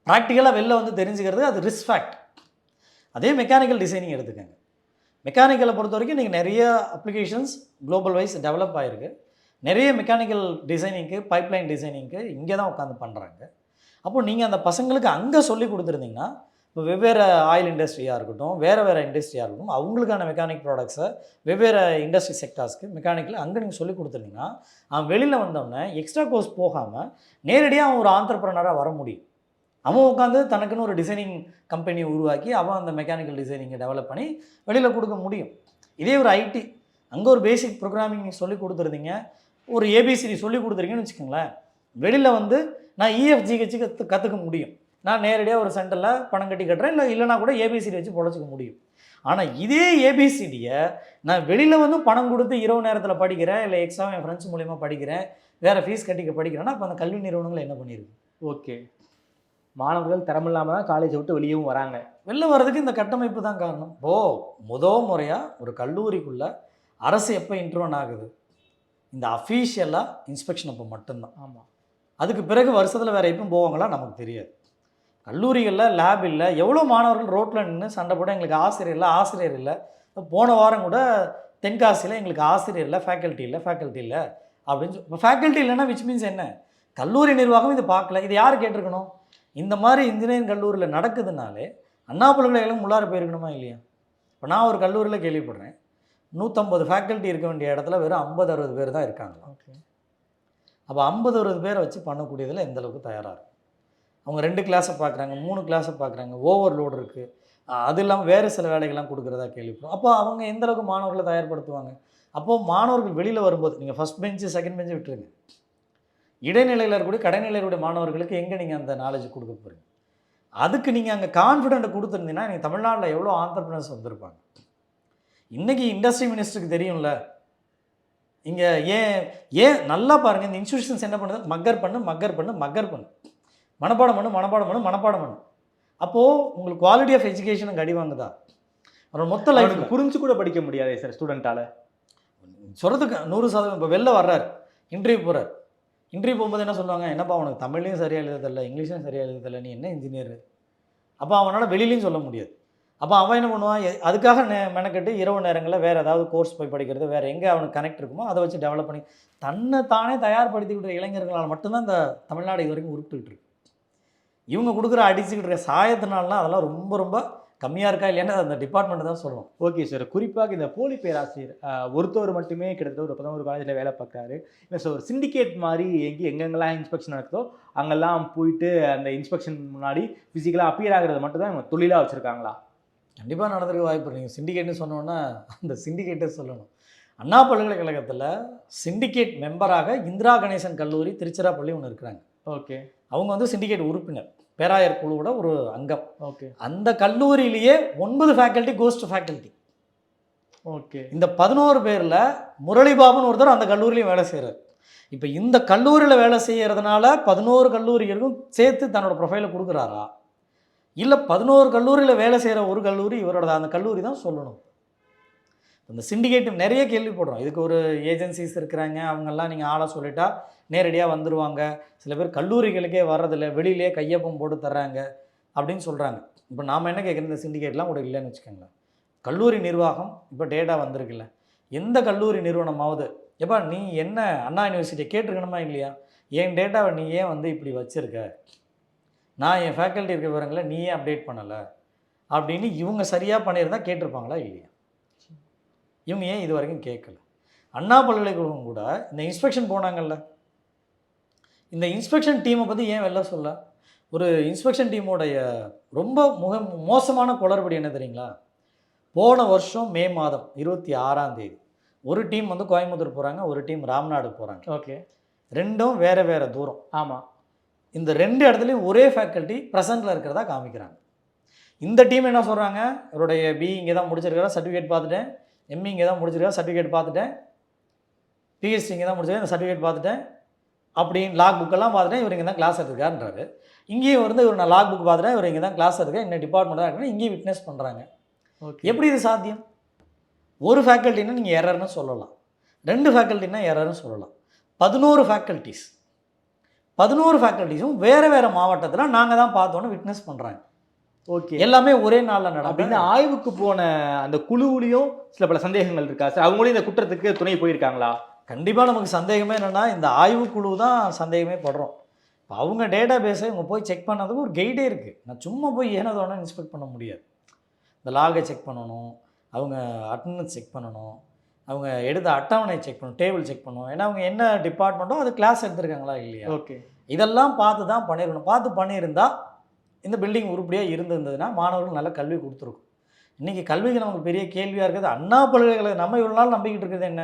ப்ராக்டிக்கலாக வெளில வந்து தெரிஞ்சுக்கிறது அது ரிஸ்க் ஃபேக்ட் அதே மெக்கானிக்கல் டிசைனிங் எடுத்துக்கோங்க. மெக்கானிக்கலை பொறுத்த வரைக்கும் நீங்கள் நிறைய அப்ளிகேஷன்ஸ் குளோபல் வைஸ் டெவலப் ஆகிருக்கு நிறைய மெக்கானிக்கல் டிசைனிங்க்கு பைப்லைன் டிசைனிங்க்கு இங்கே தான் உட்காந்து பண்ணுறாங்க அப்போ நீங்கள் அந்த பசங்களுக்கு அங்கே சொல்லி கொடுத்துருந்தீங்கன்னா இப்போ வெவ்வேறு ஆயில் இண்டஸ்ட்ரியாக இருக்கட்டும் வேறு வேறு இண்டஸ்ட்ரியாக இருக்கட்டும் அவங்களுக்கான மெக்கானிக் ப்ராடக்ட்ஸை வெவ்வேறு இண்டஸ்ட்ரி செக்டார்ஸ்க்கு மெக்கானிக்கில் அங்கே நீங்கள் சொல்லி கொடுத்துருந்தீங்கன்னா அவன் வெளியில் வந்தோடனே எக்ஸ்ட்ரா கோர்ஸ் போகாமல் நேரடியாக அவன் ஒரு ஆண்டர்பிரனராக வர முடியும். அவன் உட்காந்து தனக்குன்னு ஒரு டிசைனிங் கம்பெனி உருவாக்கி அவன் அந்த மெக்கானிக்கல் டிசைனிங்கை டெவலப் பண்ணி வெளியில் கொடுக்க முடியும். இதே ஒரு ஐடி அங்கே ஒரு பேசிக் ப்ரோக்ராமிங் சொல்லி கொடுத்துருந்தீங்க. ஒரு ஏபிசிடி சொல்லி கொடுத்துருக்கீங்கன்னு வச்சுக்கோங்களேன். வெளியில் வந்து நான் இஎஃப்ஜிஹெச்சு கற்று கற்றுக்க முடியும். நான் நேரடியாக ஒரு சென்டரில் பணம் கட்டி கட்டுறேன். இல்லை இல்லைனா கூட ஏபிசிடி வச்சு பொழைச்சிக்க முடியும். ஆனால் இதே ஏபிசிடியை நான் வெளியில் வந்து பணம் கொடுத்து இரவு நேரத்தில் படிக்கிறேன். இல்லை எக்ஸாம் என் ஃப்ரெண்ட்ஸ் மூலிமா படிக்கிறேன். வேறு ஃபீஸ் கட்டிக்க படிக்கிறேன்னா அப்போ அந்த கல்வி நிறுவனங்கள் என்ன பண்ணியிருக்கு ஓகே. மாணவர்கள் திறமில்லாம தான் காலேஜை விட்டு வெளியவும் வராங்க. வெளில வர்றதுக்கு இந்த கட்டமைப்பு தான் காரணம். ஓ முத முறையாக ஒரு கல்லூரிக்குள்ள அரசு எப்போ இன்ட்ரோன் ஆகுது? இந்த அஃபீஷியலாக இன்ஸ்பெக்ஷன் அப்போ மட்டும்தான். ஆமாம் அதுக்கு பிறகு வருஷத்தில் வேறு எப்பவும் போவாங்களா? நமக்கு தெரியாது. கல்லூரிகளில் லேப் இல்லை எவ்வளோ மாணவர்கள் ரோட்டில் நின்று சண்டை போட எங்களுக்கு ஆசிரியர் இல்லை ஆசிரியர் இல்லை. போன வாரம் கூட தென்காசியில் எங்களுக்கு ஆசிரியர் இல்லை ஃபேக்கல்ட்டி இல்லை ஃபேக்கல்ட்டி இல்லை அப்படின்னு சொல்லி இப்போ ஃபேக்கல்ட்டி இல்லைன்னா விச் மீன்ஸ் என்ன? கல்லூரி நிர்வாகம் இது பார்க்கல. இது யார் கேட்டிருக்கணும்? இந்த மாதிரி இன்ஜினியரிங் கல்லூரியில் நடக்குதுனாலே அண்ணா பல்கலைக்கழகம் உள்ளார போயிருக்கணுமா இல்லையா? இப்போ நான் ஒரு கல்லூரியில் கேள்விப்படுறேன். நூற்றம்பது ஃபேக்கல்ட்டி இருக்க வேண்டிய இடத்துல வெறும் ஐம்பது அறுபது பேர் தான் இருக்காங்க ஓகே. அப்போ ஐம்பது அறுபது பேரை வச்சு பண்ணக்கூடியதில் எந்த அளவுக்கு தயாராக இருக்கும் அவங்க ரெண்டு கிளாஸை பார்க்குறாங்க மூணு கிளாஸை பார்க்குறாங்க ஓவர்லோடு இருக்குது அது இல்லாமல் வேறு சில வேலைகள்லாம் கொடுக்குறதா கேள்விப்படும் அப்போ அவங்க எந்த அளவுக்கு மாணவர்களை தயார்படுத்துவாங்க? அப்போது மாணவர்கள் வெளியில் வரும்போது நீங்கள் ஃபஸ்ட் பெஞ்சு செகண்ட் பெஞ்சு விட்டுருங்க. இடைநிலையில் இருக்கக்கூடிய கடைநிலையில் இருக்கக்கூடிய மாணவர்களுக்கு எங்கே நீங்கள் அந்த நாலேஜ் கொடுக்க போகிறீங்க அதுக்கு நீங்கள் அங்கே கான்ஃபிடென்ட்டை கொடுத்துருந்தீங்கன்னா நீங்கள் தமிழ்நாட்டில் எவ்வளோ ஆண்டர்பிரினர்ஸ் வந்திருப்பாங்க? இன்றைக்கி இண்டஸ்ட்ரி மினிஸ்டருக்கு தெரியும்ல? இங்கே ஏன் ஏன் நல்லா பாருங்கள் இந்த இன்ஸ்டியூஷன்ஸ் என்ன பண்ணுது? மக்கர் பண்ணு மக்கர் பண்ணு மக்கர் பண்ணு. மனப்பாடம் பண்ணு மனப்பாடம் பண்ணு மனப்பாடம் பண்ணு. அப்போது உங்களுக்கு குவாலிட்டி ஆஃப் எஜுகேஷன் அடி வாங்குதா? அவரோட மொத்த லைஃப் புரிஞ்சு கூட படிக்க முடியாதே சார் ஸ்டூடெண்ட்டால சொல்கிறதுக்கு நூறு சதவீதம் இப்போ வெளில வர்றாரு இன்டர்வியூ போகிறார் இன்டர்வியூ போகும்போது என்ன சொல்லுவாங்க? என்னப்பா உனக்கு தமிழ்லையும் சரியாக எழுத தெரியல இங்கிலீஷ்லையும் சரியாக எழுத தெரியல நீ என்ன இன்ஜினியர் அப்போ அவனால் வெளியிலையும் சொல்ல முடியாது. அப்போ அவன் என்ன பண்ணுவான்? அதுக்காக நெ மெனக்கெட்டு இரவு நேரங்களில் வேறு ஏதாவது கோர்ஸ் போய் படிக்கிறது வேறு எங்கே அவனுக்கு கனெக்ட் இருக்குமோ அதை வச்சு டெவலப் பண்ணி தன்னை தானே தயார்படுத்திக்கிட்ட இளைஞர்களால் மட்டும்தான் இந்த தமிழ்நாடு இது வரைக்கும் உருப்பிட்டுக்கிட்டு இருக்கு. இவங்க கொடுக்குற அடிச்சுக்கிட்டு இருக்க சாயத்தினாலாம் அதெல்லாம் ரொம்ப ரொம்ப கம்மியாக இருக்கா இல்லையான்னு அந்த டிபார்ட்மெண்ட் தான் சொல்லணும் ஓகே சார் குறிப்பாக இந்த போலி பேராசிரியர் ஒருத்தவர் மட்டுமே கிட்டத்தட்ட ஒரு பதினோரு காலேஜில் வேலை பார்க்குறாரு. இல்லை சார் ஒரு சிண்டிகேட் மாதிரி எங்கே எங்கெங்கெல்லாம் இன்ஸ்பெக்ஷன் நடக்குதோ அங்கெல்லாம் போயிட்டு அந்த இன்ஸ்பெக்ஷன் முன்னாடி ஃபிசிக்கலாக அப்பியர் ஆகிறது மட்டும் தான் இவங்க தொழிலாக வச்சுருக்காங்களா? கண்டிப்பாக நடந்திருக்க வாய்ப்பு நீங்கள் சிண்டிகேட்னு சொன்னோன்னா அந்த சிண்டிகேட்டே சொல்லணும். அண்ணா பல்கலைக்கழகத்தில் சிண்டிகேட் மெம்பராக இந்திரா கணேசன் கல்லூரி திருச்சிராப்பள்ளி ஒன்று இருக்கிறாங்க. ஓகே அவங்க வந்து சிண்டிகேட் உறுப்பினர். பேராயர் குழுவோட ஒரு அங்கம். ஓகே. அந்த கல்லூரியிலேயே ஒன்பது ஃபேக்கல்ட்டி கோஸ்ட் ஃபேக்கல்ட்டி ஓகே. இந்த பதினோரு பேரில் முரளிபாபுன்னு ஒருத்தர் அந்த கல்லூரியிலையும் வேலை செய்கிறார் இப்போ இந்த கல்லூரியில் வேலை செய்கிறதுனால பதினோரு கல்லூரிகளுக்கும் சேர்த்து தன்னோட ப்ரொஃபைலை கொடுக்குறாரா? இல்லை பதினோரு கல்லூரியில் வேலை செய்கிற ஒரு கல்லூரி இவரோட அந்த கல்லூரி தான் சொல்லணும். இந்த சிண்டிகேட் நிறைய கேள்விப்படுறோம். இதுக்கு ஒரு ஏஜென்சிஸ் இருக்கிறாங்க அவங்கெல்லாம் நீங்கள் ஆளை சொல்லிட்டா நேரடியாக வந்துடுவாங்க சில பேர் கல்லூரிகளுக்கே வர்றதில்ல. வெளியிலேயே கையொப்பம் போட்டு தர்றாங்க அப்படின்னு சொல்கிறாங்க இப்போ நாம் என்ன கேட்குறது? இந்த சிண்டிகேட்லாம் கூட இல்லைன்னு வச்சுக்கோங்களேன். கல்லூரி நிர்வாகம் இப்போ டேட்டா வந்திருக்குல்ல. எந்த கல்லூரி நிறுவனமாவது எப்பா நீ என்ன அண்ணா யூனிவர்சிட்டியை கேட்டிருக்கணுமா இல்லையா? என் டேட்டாவை நீ ஏன் வந்து இப்படி வச்சுருக்க? நான் என் ஃபேக்கல்ட்டி இருக்க விவரங்களை நீ ஏன் அப்டேட் பண்ணலை? அப்படின்னு இவங்க சரியாக பண்ணியிருந்தா கேட்டிருப்பாங்களா இல்லையா? இவங்க ஏன் இது வரைக்கும் கேட்கல? அண்ணா பல்கலைக்கழகம் கூட இந்த இன்ஸ்பெக்ஷன் போனாங்கல்ல. இந்த இன்ஸ்பெக்ஷன் டீமை பற்றி ஏன் வெளில சொல்ல? ஒரு இன்ஸ்பெக்ஷன் டீமோடைய ரொம்ப முக மோசமான குளறுபடி என்ன தெரியுங்களா? போன வருஷம் மே மாதம் இருபத்தி ஆறாம் தேதி ஒரு டீம் வந்து கோயம்புத்தூர் போகிறாங்க ஒரு டீம் ராம்நாடு போகிறாங்க ஓகே. ரெண்டும் வேறு வேறு தூரம். ஆமாம் இந்த ரெண்டு இடத்துலையும் ஒரே ஃபேக்கல்ட்டி ப்ரெசண்ட்டில் இருக்கிறதா காமிக்கிறாங்க. இந்த டீம் என்ன சொல்கிறாங்க இவருடைய பி இங்கே தான் முடிச்சிருக்காரா சர்டிஃபிகேட் பார்த்துட்டேன். எம்இ இங்கே தான் முடிச்சிருக்கா சர்டிஃபிகேட் பார்த்துட்டேன் பிஹெச்டி இங்கே தான் முடிச்சிருக்கேன் இந்த சர்டிஃபிகேட் பார்த்துட்டேன். அப்படின்னு லாக் புக்கெல்லாம் பார்த்துட்டேன் இவர் இங்கே தான் கிளாஸ் எடுத்துருக்காருன்றாரு. இங்கேயும் வந்து இவர் நான் லாக் புக் பார்த்துட்டேன் இவர் இங்கே தான் கிளாஸ் எடுக்க இந்த டிபார்ட்மெண்ட் தான் இங்கேயும் விட்னஸ் பண்ணுறாங்க ஓகே எப்படி இது சாத்தியம்? ஒரு ஃபேக்கல்ட்டினா நீங்கள் எரர்னு சொல்லலாம். ரெண்டு ஃபேக்கல்ட்டினா எரர்னு சொல்லலாம். பதினோரு ஃபேக்கல்ட்டிஸ் பதினோரு ஃபேக்கல்ட்டிஸும் வேறு வேறு மாவட்டத்தில் நாங்கள் தான் பார்த்தோன்னு விட்னஸ் பண்ணுறாங்க ஓகே எல்லாமே ஒரே நாளில் நடக்கும் அப்படின்னு ஆய்வுக்கு போன அந்த குழுவுலையும் சில பல சந்தேகங்கள் இருக்கா? சார் அவங்களும் இந்த குற்றத்துக்கு துணை போயிருக்காங்களா? கண்டிப்பாக நமக்கு சந்தேகமே என்னென்னா இந்த ஆய்வுக்குழு தான் சந்தேகமே படுறோம். இப்போ அவங்க டேட்டா பேஸை இவங்க போய் செக் பண்ணதுக்கு ஒரு கைடே இருக்குது நான் சும்மா போய் ஏனதோன இன்ஸ்பெக்ட் பண்ண முடியாது. இந்த லாகை செக் பண்ணணும் அவங்க அட்டண்டன்ஸ் செக் பண்ணணும் அவங்க எடுத்த அட்டவணை செக் பண்ணணும் டேபிள் செக் பண்ணணும். ஏன்னா அவங்க என்ன டிபார்ட்மெண்ட்டோ அது கிளாஸ் எடுத்திருக்காங்களா இல்லையா? ஓகே இதெல்லாம் பார்த்து தான் பண்ணியிருக்கணும் பார்த்து பண்ணியிருந்தா இந்த பில்டிங் உருப்படியாக இருந்திருந்ததுன்னா மாணவர்கள் நல்ல கல்வி கொடுத்துருக்கும். இன்றைக்கி கல்விக்கு நமக்கு பெரிய கேள்வியாக இருக்குது. அண்ணா பல்கலைக்கழகம் நம்ம இவ்வளோ நாள் நம்பிக்கிட்டு இருக்குது என்ன?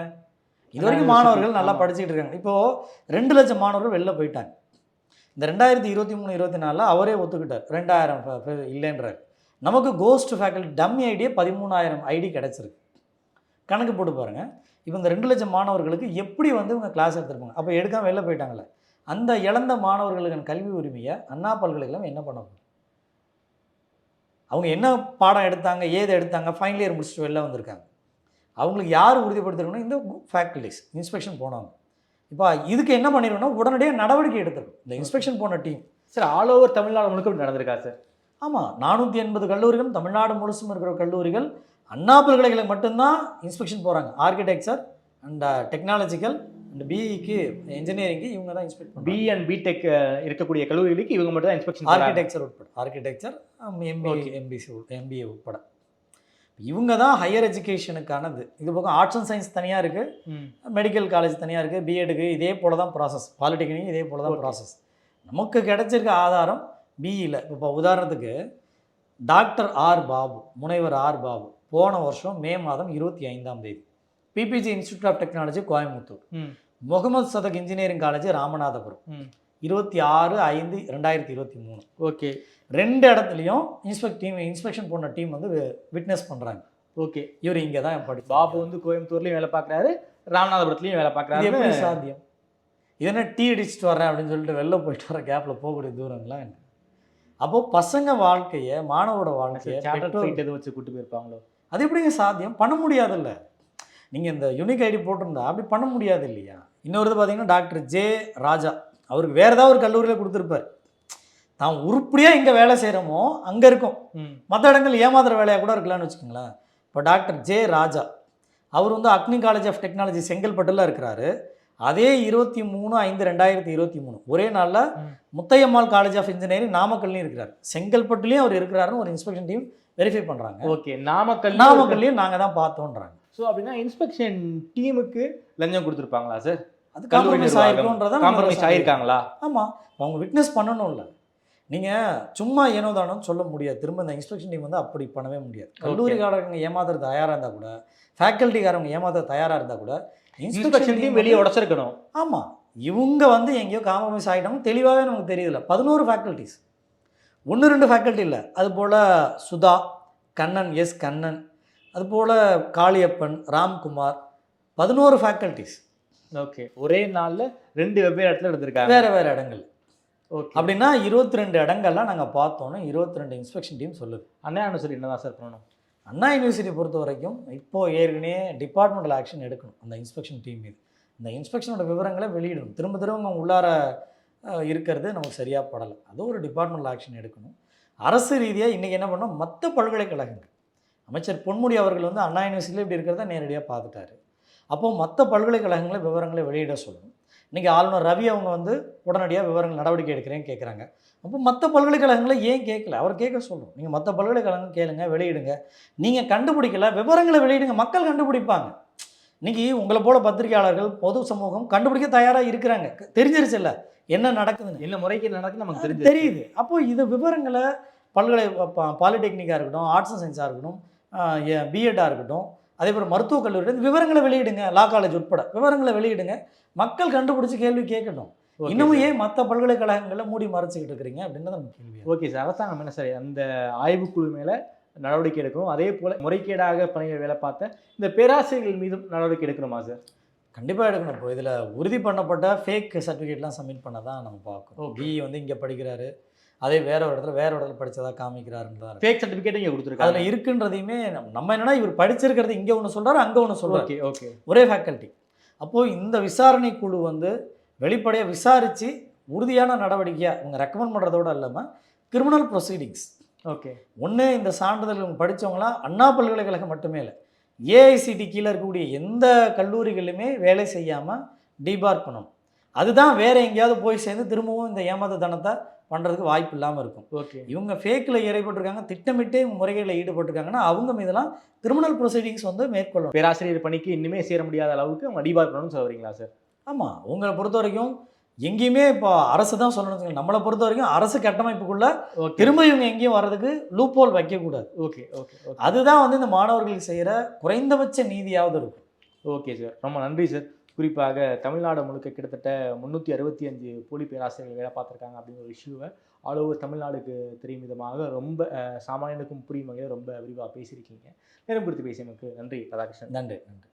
இது வரைக்கும் மாணவர்கள் நல்லா ஆமா. படிச்சுட்டு இருக்காங்க. இப்போது ரெண்டு லட்சம் மாணவர்கள் வெளில போயிட்டாங்க. இந்த ரெண்டாயிரத்தி இருபத்தி மூணு இருபத்தி நாலில் அவரே ஒத்துக்கிட்டார். ரெண்டாயிரம் இல்லைன்றார். நமக்கு கோஸ்ட் ஃபேக்கல்டி டம்மி ஐடியே பதிமூணாயிரம் ஐடி கிடச்சிருக்கு. கணக்கு போட்டு பாருங்கள் இப்போ இந்த ரெண்டு லட்சம் மாணவர்களுக்கு எப்படி வந்து இவங்க கிளாஸ் எடுத்திருப்பாங்க? அப்போ எடுக்காம வெளில போயிட்டாங்கல்ல. அந்த இழந்த மாணவர்களுக்கான கல்வி உரிமையை அண்ணா பல்கலைக்கழகம் என்ன பண்ண போகுது? அவங்க என்ன பாடம் எடுத்தாங்க ஏது எடுத்தாங்க ஃபைனல் இயர் முடிச்சுட்டு வெளில வந்திருக்காங்க. அவங்களுக்கு யார் உறுதிப்படுத்திருக்கணும் இந்த ஃபேக்கல்டிஸ் இன்ஸ்பெக்ஷன் போனவங்க. இப்போ இதுக்கு என்ன பண்ணிருக்கணும் உடனடியாக நடவடிக்கை எடுத்துருக்கும் இந்த இன்ஸ்பெக்ஷன் போன team sir all over Tamil Nadu முழுக்க நடந்திருக்கா சார் ஆமாம் நானூற்றி எண்பது கல்லூரிகள் தமிழ்நாடு முழுசும் இருக்கிற கல்லூரிகள் அண்ணா பல்கலைக்கழகம் மட்டும்தான் இன்ஸ்பெக்ஷன் போகிறாங்க ஆர்கிடெக்சர் அண்ட் டெக்னாலஜிக்கல் அண்ட் பிஇக்கு இன்ஜினியரிங்க்கு இவங்க தான் இன்ஸ்பெக்ட் பி அண்ட் பிடெக் இருக்கக்கூடிய கல்லூரிகளுக்கு இவங்க மட்டும் தான் இன்ஸ்பெக்ஷன் ஆர்கிடெக்சர் உட்பட. Architecture Okay. எம்பிசி எம்பிஏ உட்பட. இவங்க தான் ஹையர் எஜுகேஷனுக்கானது இது பக்கம் ஆர்ட்ஸ் அண்ட் சயின்ஸ் தனியாக இருக்குது மெடிக்கல் காலேஜ் தனியாக இருக்குது பிஎட்டுக்கு இதே போல தான் ப்ராசஸ் பாலிடெக்னிக் இதே போல தான். ப்ராசஸ் நமக்கு கிடைச்சிருக்க ஆதாரம் பிஇயில் இப்போ உதாரணத்துக்கு டாக்டர் ஆர் பாபு முனைவர் ஆர் பாபு போன வருஷம் மே மாதம் இருபத்தி ஐந்தாம் தேதி. PPG institute of technology Coimbatore. Mohammed Sathak engineering college Ramanathapuram. இருபத்தி ஆறு ஐந்து ரெண்டாயிரத்தி இருபத்தி மூணு. ஓகே. ரெண்டு இடத்துலையும் இன்ஸ்பெக்ட் டீம் இன்ஸ்பெக்ஷன் போன டீம் வந்து விட்னஸ் பண்ணுறாங்க ஓகே. இவர் இங்கே தான் படி பாபு வந்து கோயம்புத்தூர்லயும் வேலை பார்க்கறாரு ராமநாதபுரத்துலயும் வேலை பார்க்கறாரு எப்படி சாத்தியம். இது என்ன டீ அடிச்சுட்டு வரேன் அப்படின்னு சொல்லிட்டு வெளில போயிட்டு வர கேப்பில் போகக்கூடிய தூரங்களா என்ன? அப்போது பசங்க வாழ்க்கையை மாணவரோட வாழ்க்கையை எதுவும் வச்சு கூட்டு போயிருப்பாங்களோ? அது எப்படிங்க சாத்தியம்? பண்ண முடியாதுல்ல. நீங்கள் இந்த யூனிக் ஐடி போட்டிருந்தா அப்படி பண்ண முடியாது இல்லையா? இன்னொரு பார்த்தீங்கன்னா டாக்டர் ஜே ராஜா. அவருக்கு வேறு ஏதாவது ஒரு கல்லூரியில் கொடுத்துருப்பார். தான் உருப்படியாக இங்கே வேலை செய்கிறோமோ அங்கே இருக்கும். மற்ற இடங்கள் ஏமாத்துற வேலையாக கூட இருக்கலாம்னு வச்சுக்கோங்களேன். இப்போ டாக்டர் ஜே ராஜா அவர் வந்து அக்னி காலேஜ் ஆஃப் டெக்னாலஜி செங்கல்பட்டில் இருக்கிறாரு. அதே இருபத்தி மூணு ஐந்து ரெண்டாயிரத்தி இருபத்தி மூணு. ஒரே நாளில். முத்தையம்மாள் காலேஜ் ஆஃப் இன்ஜினியரிங் நாமக்கல்லையும் இருக்கிறார். செங்கல்பட்டுலேயும் அவர் இருக்கிறாருன்னு ஒரு இன்ஸ்பெக்ஷன் டீம் வெரிஃபை பண்ணுறாங்க ஓகே நாமக்கல் நாமக்கல்லையும் நாங்கள் தான் பார்த்தோன்றாங்க. ஸோ அப்படின்னா இன்ஸ்பெக்ஷன் டீமுக்கு லஞ்சம் கொடுத்துருப்பாங்களா சார்? அது காம்ப்ரமைஸ் நிர்வாகம் ஆயிருக்கும்ன்றத காம்ப்ரமைஸ் ஆயிருக்காங்களா? ஆமாம் அவங்க விட்னஸ் பண்ணணும்ல. நீங்கள் சும்மா ஏனோதானோன்னு சொல்ல முடியாது. திரும்ப இந்த இன்ஸ்பெக்ஷன் டீம் வந்து அப்படி பண்ணவே முடியாது. கல்லூரிக்காரங்க ஏமாத்துற தயாராக இருந்தால் கூட ஃபேக்கல்ட்டிக்காரங்க ஏமாத்த தயாராக இருந்தால் கூட இன்ஸ்பெக்ஷன் டீம் வெளியே உடச்சிருக்கணும். ஆமாம் இவங்க வந்து எங்கேயோ காம்ப்ரமைஸ் ஆகிட்டாங்க தெளிவாகவே நமக்கு தெரியல பதினோரு ஃபேக்கல்ட்டிஸ் ஒன்று ரெண்டு ஃபேக்கல்ட்டி இல்லை. அதுபோல் சுதா கண்ணன் எஸ் கண்ணன். அதுபோல் காளியப்பன் ராம்குமார். பதினோரு ஃபேக்கல்ட்டிஸ் ஓகே ஒரே நாள்ல ரெண்டு வெவ்வேறு இடத்துல எடுத்திருக்காங்க. வேறு வேறு இடங்கள். ஓகே அப்படின்னா இருபத்தி ரெண்டு இடங்கள்லாம் நாங்கள் பார்த்தோன்னு இருபத்தி ரெண்டு இன்ஸ்பெக்ஷன் டீம் சொல்லுது. அண்ணா சொல்லி என்னதான் சார் பண்ணணும்? அண்ணா யூனிவர்சிட்டி பொறுத்த வரைக்கும் இப்போது ஏற்கனவே டிபார்ட்மெண்டல் ஆக்ஷன் எடுக்கணும் அந்த இன்ஸ்பெக்ஷன் டீம் மீது. இந்த இன்ஸ்பெக்ஷனோட விவரங்களை வெளியிடணும். திரும்ப திரும்ப உள்ளார இருக்கிறது நமக்கு சரியாக படலை. அது ஒரு டிபார்ட்மெண்டல் ஆக்ஷன் எடுக்கணும். அரசு ரீதியாக இன்றைக்கி என்ன பண்ணோம்? மற்ற பல்கலைக்கழகங்கள். அமைச்சர் பொன்முடி அவர்கள் வந்து அண்ணா யூனிவர்சிட்டியில் இப்படி இருக்கிறத நேரடியாக பார்த்துட்டாரு. அப்போது மற்ற பல்கலைக்கழகங்களை விவரங்களை வெளியிட சொல்லணும் இன்றைக்கி ஆளுநர் ரவி அவங்க வந்து உடனடியாக விவரங்கள் நடவடிக்கை எடுக்கிறேன்னு கேட்குறாங்க அப்போ மற்ற பல்கலைக்கழகங்களை ஏன் கேட்கல அவர் கேட்க சொல்கிறோம் நீங்கள் மற்ற பல்கலைக்கழகம் கேளுங்க வெளியிடுங்க. நீங்கள் கண்டுபிடிக்கல விவரங்களை வெளியிடுங்க. மக்கள் கண்டுபிடிப்பாங்க. இன்னைக்கு உங்களை போல பத்திரிகையாளர்கள் பொது சமூகம் கண்டுபிடிக்க தயாராக இருக்கிறாங்க. தெரிஞ்சிருச்சு இல்லை என்ன நடக்குதுன்னு. என்ன முறைக்கு நடக்குது நமக்கு தெரிஞ்சு தெரியுது. அப்போ இது விவரங்களை பல்கலை பாலிடெக்னிக்காக இருக்கட்டும் ஆர்ட்ஸ் அண்ட் சயின்ஸாக இருக்கட்டும் பிஎட்டாக இருக்கட்டும் அதே போல் மருத்துவக் கல்லூரி விவரங்களை வெளியிடுங்க லா காலேஜ் உட்பட. விவரங்களை வெளியிடுங்க. மக்கள் கண்டுபிடிச்சு கேள்வி கேட்கட்டும். இன்னமும் ஏன் மற்ற பல்கலைக்கழகங்களில் மூடி மறைச்சிக்கிட்டு இருக்கிறீங்க அப்படின்றது நம்ம கேள்வி ஓகே சார். அரசாங்கம் என்ன சார் அந்த ஆய்வுக்குழு மேல நடவடிக்கை எடுக்கணும். அதே போல முறைகேடாக பணியில் வேலை பார்த்த இந்த பேராசிரியர்கள் மீதும் நடவடிக்கை எடுக்கணுமா சார்? கண்டிப்பாக எடுக்கணும். இப்போ இதில் உறுதி பண்ணப்பட்ட ஃபேக் சர்டிஃபிகேட்லாம் சப்மிட் பண்ண தான் நம்ம பார்க்கணும். பிஇ வந்து இங்கே படிக்கிறாரு. அதே வேற ஒரு இடத்துல வேற ஒரு இடத்துல படிச்சதா காமிக்கிறாருன்றதா ஃபேக் சர்டிஃபிகேட் இங்கே கொடுத்துருக்காங்க. அதில் இருக்குன்றதையுமே நம்ம- என்னன்னா இவர் படிச்சிருக்கிறது இங்கே ஒன்று சொல்றாரு அங்கே ஒன்று சொல்றாரு. ஓகே ஓகே ஒரே ஃபேக்கல்ட்டி அப்போது இந்த விசாரணை குழு வந்து வெளிப்படையாக விசாரித்து உறுதியான நடவடிக்கையாக இவங்க ரெக்கமெண்ட் பண்ணுறதோட இல்லாமல் கிரிமினல் ப்ரொசீடிங்ஸ் ஓகே ஒன்று இந்த சான்றிதழ் இவங்க படிச்சவங்களாம் அண்ணா பல்கலைக்கழகம் மட்டுமே இல்லை ஏஐசிடி கீழே இருக்கக்கூடிய எந்த கல்லூரிகளிலுமே வேலை செய்யாமல் டிபார் பண்ணணும். அதுதான் வேற எங்கேயாவது போய் சேர்ந்து திரும்பவும் இந்த ஏமாத்துத்தனத்தை பண்ணுறதுக்கு வாய்ப்பு இல்லாமல் இருக்கும். ஓகே. இவங்க ஃபேக்கில் ஈடுபட்டிருக்காங்க திட்டமிட்டே முறைகளில் ஈடுபட்டிருக்காங்கன்னா அவங்க மீதெல்லாம் கிரிமினல் ப்ரொசீடிங்ஸ் வந்து மேற்கொள்ளணும். பேராசிரியர் பணிக்கு இன்னுமே சேர முடியாத அளவுக்கு அவங்க அடிபார் பண்ணணும்னு சொல்ல வரீங்களா சார் ஆமாம் உங்களை பொறுத்த வரைக்கும் எங்கேயுமே இப்போ அரசு தான் சொல்லணும். நம்மளை பொறுத்த வரைக்கும் அரசு கட்டமைப்புக்குள்ள திரும்ப இவங்க எங்கேயும் வர்றதுக்கு லூப்போல் வைக்கக்கூடாது. Okay okay okay. அதுதான் வந்து இந்த மாணவர்களுக்கு செய்கிற குறைந்தபட்ச நீதியாவது இருக்கும். ஓகே சார் ரொம்ப நன்றி சார் குறிப்பாக தமிழ்நாடு முழுக்க கிட்டத்தட்ட முந்நூற்றி அறுபத்தி அஞ்சு போலி பேராசிரியர்கள் வேலை பார்த்துருக்காங்க அப்படிங்கிற ஒரு இஷ்யூவை ஆல் ஓவர் தமிழ்நாடுக்கு தெரியும் விதமாக ரொம்ப சாமானியனுக்கும் புரியும் வகையில் ரொம்ப விரிவாக பேசியிருக்கீங்க. நேரம் குறித்து பேசியமைக்கு நன்றி ராதாகிருஷ்ணன். நன்றி நன்றி.